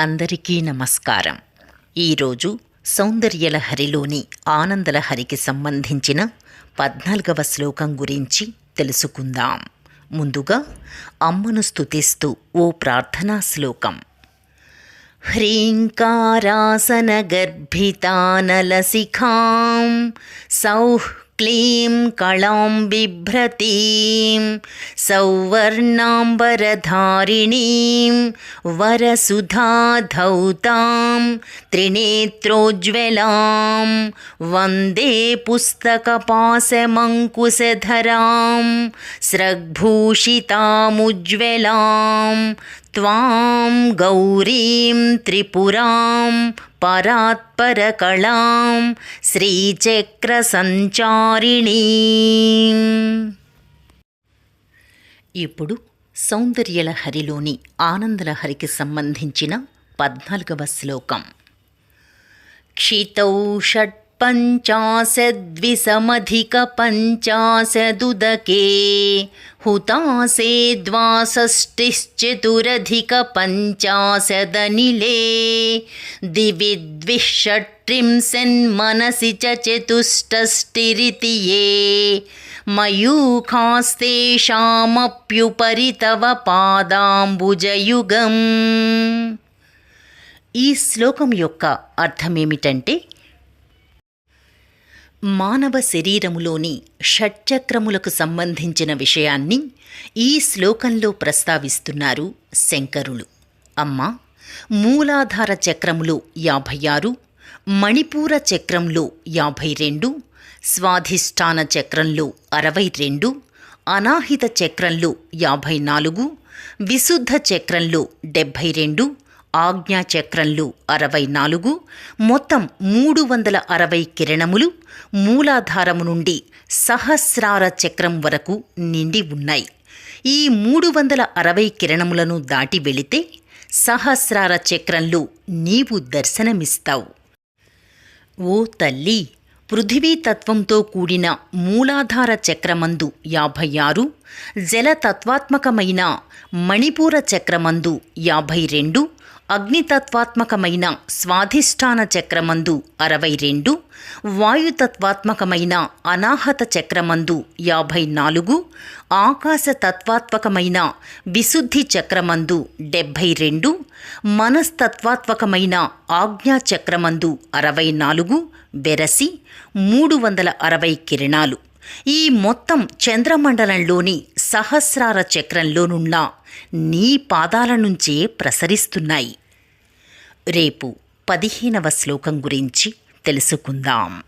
అందరికీ నమస్కారం. ఈరోజు సౌందర్యలహరిలోని ఆనందలహరికి సంబంధించిన పద్నాలుగవ శ్లోకం గురించి తెలుసుకుందాం. ముందుగా అమ్మను స్థుతిస్తూ ఓ ప్రార్థనా శ్లోకం. హ్రీంకారాసనగర్భితానలసిఖాం సౌహ్ क्लीं कलां बिभ्रतीं सौवर्णाम्बरधारिणीं वरसुधाधौतां त्रिनेत्रोज्ज्वलां वन्दे पुस्तकपाशमङ्कुशधरां स्रग्भूषितामुज्ज्वलां त्वां गौरीं त्रिपुरां పరాత్పరకళాం శ్రీచక్రసంచారిణీ ఇప్పుడు సౌందర్యలహరిలోని ఆనందలహరికి సంబంధించిన పద్నాలుగవ శ్లోకం క్షితౌ षट्पञ्चाशद्विसमधिकपञ्चाशदुदके हुतासे द्वाषष्टिश्चतुरधिकपञ्चाशदनिले दिवि द्विषट्त्रिंशन्मनसि च चतुष्टष्टिरिति ये मयूखास्तेषामप्युपरि तव పాదాంబుజయుగం ఈ శ్లోకం యొక్క అర్థమేమిటంటే మానవ శరీరములోని షట్చక్రములకు సంబంధించిన విషయాన్ని ఈ శ్లోకంలో ప్రస్తావిస్తున్నారు శంకరులు. అమ్మ మూలాధార చక్రములో యాభై ఆరు మణిపూర చక్రంలో యాభై రెండు స్వాధిష్టాన చక్రంలో అరవై రెండు అనాహిత చక్రంలో యాభై నాలుగు విశుద్ధ చక్రంలో డెబ్భై రెండు ఆజ్ఞా చక్రంలో అరవై నాలుగు మొత్తం మూడు వందల అరవై కిరణములు మూలాధారము నుండి సహస్రార చక్రం వరకు నిండి ఉన్నాయి. ఈ మూడు వందల అరవై కిరణములను దాటి వెళితే సహస్రార చక్రంలో నీవు దర్శనమిస్తావు. ఓ తల్లి పృథివీ తత్వంతో కూడిన మూలాధార చక్రమందు యాభై ఆరు జలతత్వాత్మకమైన మణిపూర చక్రమందు యాభై రెండు అగ్నితత్వాత్మకమైన స్వాధిష్టాన చక్రమందు అరవై రెండు వాయుతత్వాత్మకమైన అనాహత చక్రమందు యాభై నాలుగు ఆకాశ తత్వాత్మకమైన విశుద్ధి చక్రమందు డెబ్భై రెండు మనస్తత్వాత్మకమైన ఆజ్ఞా చక్రమందు అరవై నాలుగు బెరసి మూడు వందల అరవై కిరణాలు. ఈ మొత్తం చంద్రమండలంలోని సహస్రార చక్రంలోనున్న నీ పాదాల నుంచే ప్రసరిస్తున్నాయి. రేపు పదిహేనవ శ్లోకం గురించి తెలుసుకుందాం.